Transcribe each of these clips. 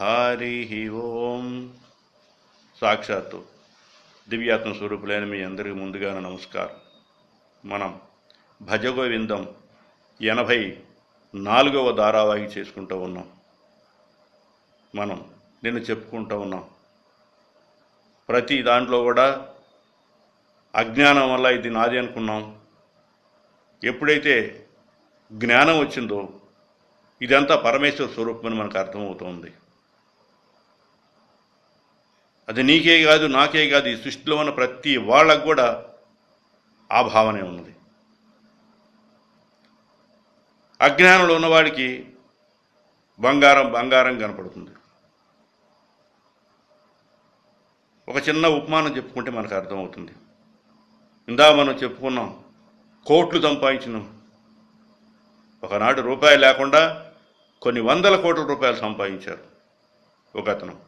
హరి ఓం. సాక్షాత్తు దివ్యాత్మ స్వరూపులైన మీ అందరికీ ముందుగా నమస్కారం. మనం భజగోవిందం ఎనభై నాలుగవ ధారావాహి చేసుకుంటూ ఉన్నాం. మనం నిన్ను చెప్పుకుంటూ ఉన్నాం. ప్రతి దాంట్లో కూడా అజ్ఞానం వల్ల ఇది నాది అనుకున్నాం. ఎప్పుడైతే జ్ఞానం వచ్చిందో ఇదంతా పరమేశ్వర స్వరూపం అని మనకు అర్థమవుతోంది. అది నీకే కాదు నాకే కాదు ఈ సృష్టిలో ఉన్న ప్రతి వాళ్ళకు కూడా ఆ భావనే ఉన్నది. అజ్ఞానంలో ఉన్నవాడికి బంగారం బంగారం కనపడుతుంది. ఒక చిన్న ఉపమానం చెప్పుకుంటే మనకు అర్థమవుతుంది. ఇందా మనం చెప్పుకున్నాం కోట్లు సంపాదించినాం. ఒకనాడు రూపాయి లేకుండా కొన్ని వందల కోట్ల రూపాయలు సంపాదించారు ఒక అతను.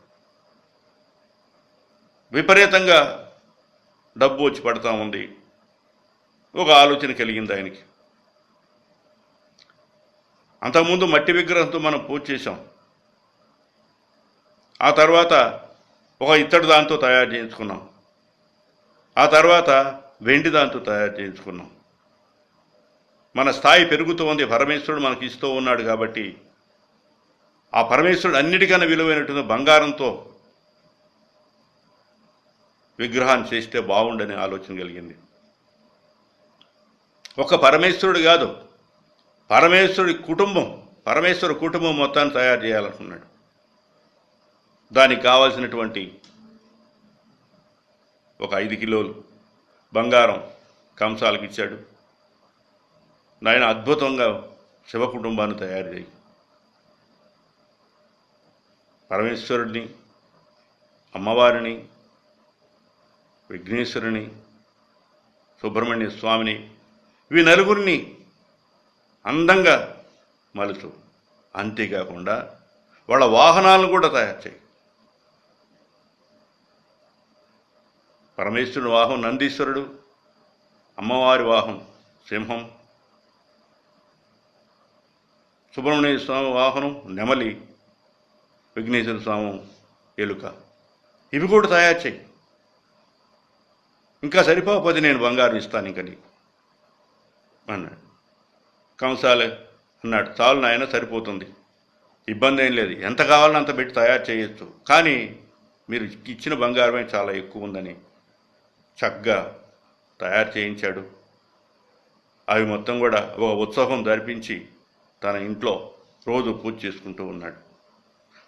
విపరీతంగా డబ్బు వచ్చి పడతా ఉంది. ఒక ఆలోచన కలిగింది ఆయనకి. అంతకుముందు మట్టి విగ్రహంతో మనం పూజ చేశాం. ఆ తర్వాత ఒక ఇత్తడి దాంతో తయారు చేయించుకున్నాం. ఆ తర్వాత వెండి దాంతో తయారు చేయించుకున్నాం. మన స్థాయి పెరుగుతూ ఉంది. పరమేశ్వరుడు మనకి ఇస్తూ ఉన్నాడు కాబట్టి ఆ పరమేశ్వరుడు అన్నిటికన్నా విలువైనటువంటి బంగారంతో విగ్రహాన్ని చేస్తే బాగుండనే ఆలోచన కలిగింది. ఒక పరమేశ్వరుడు కాదు పరమేశ్వరుడి కుటుంబం పరమేశ్వరు కుటుంబం మొత్తాన్ని తయారు చేయాలనుకున్నాడు. దానికి కావాల్సినటువంటి ఒక ఐదు కిలోలు బంగారం కంసాలకు ఇచ్చాడు. నాయన అద్భుతంగా శివ కుటుంబాన్ని తయారు చేయి. పరమేశ్వరుడిని అమ్మవారిని విఘ్నేశ్వరుని సుబ్రహ్మణ్య స్వామిని ఇవి నలుగురిని అందంగా మలుచు. అంతేకాకుండా వాళ్ళ వాహనాలను కూడా తయారు చేయి. పరమేశ్వరుని వాహనం నందీశ్వరుడు అమ్మవారి వాహనం సింహం సుబ్రహ్మణ్య స్వామి వాహనం నెమలి విఘ్నేశ్వర స్వామి ఎలుక. ఇవి కూడా తయారు చేయి. ఇంకా సరిపోకపోతే నేను బంగారం ఇస్తాను ఇంక నీకు. అన్నాడు. కంసాలే అన్నాడు చాలు నాయన సరిపోతుంది. ఇబ్బంది ఏం లేదు. ఎంత కావాలో అంత పెట్టి తయారు చేయొచ్చు. కానీ మీరు ఇచ్చిన బంగారమే చాలా ఎక్కువ ఉందని చక్కగా తయారు చేయించాడు. అవి మొత్తం కూడా ఒక ఉత్సవం జరిపించి తన ఇంట్లో రోజు పూజ చేసుకుంటూ ఉన్నాడు.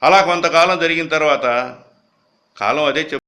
అలా కొంతకాలం జరిగిన తర్వాత కాలం అదే చెప్